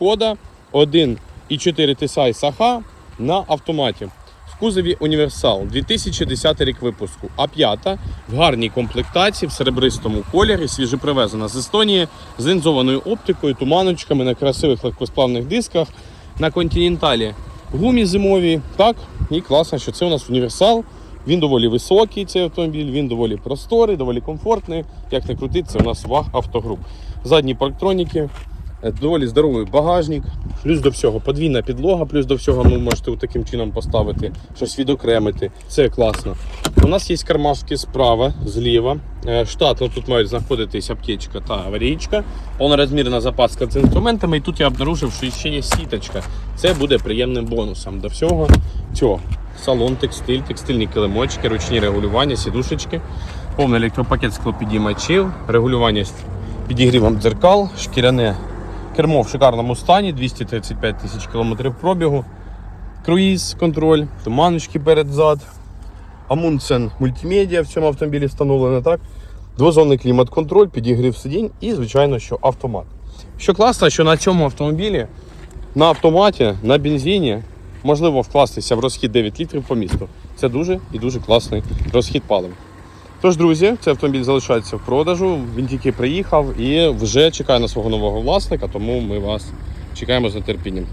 шкода 1,4 TSI Саха на автоматі. В кузові універсал 2010 рік випуску. А5 в гарній комплектації, в серебристому кольорі, свіжепривезена з Естонії, з лінзованою оптикою, туманочками на красивих легкосплавних дисках, на континенталі гумі зимові. Так, і класно, що це у нас універсал. Він доволі високий, цей автомобіль, він доволі просторий, доволі комфортний. Як не крути, це у нас ваг автогруп. Задні парктроніки, доволі здоровий багажник. Плюс до всього подвійна підлога, плюс до всього ви можете таким чином поставити, щось відокремити. Це класно. У нас є кармашки справа, зліва. Е, Штатно тут мають знаходитись аптечка та аварійка. Повнорозмірна запаска з інструментами. І тут я обнаружив, що ще є сіточка. Це буде приємним бонусом до всього цього. Салон, текстиль, текстильні килимочки, ручні регулювання, сідушечки, повний електропакет склопідіймачів, регулювання підігрівом дзеркал, шкіряне кермо в шикарному стані, 235 тисяч кілометрів пробігу, круїз контроль, туманочки перед-зад, Амундсен мультимедіа в цьому автомобілі встановлено, так? Двозонний клімат-контроль, підігрів сидінь і, звичайно, що автомат. Що класно, що на цьому автомобілі на автоматі, на бензині можливо вкластися в розхід 9 літрів по місту. Це дуже і дуже класний розхід палива. Тож, друзі, цей автомобіль залишається в продажу. Він тільки приїхав і вже чекає на свого нового власника, тому ми вас чекаємо з нетерпінням.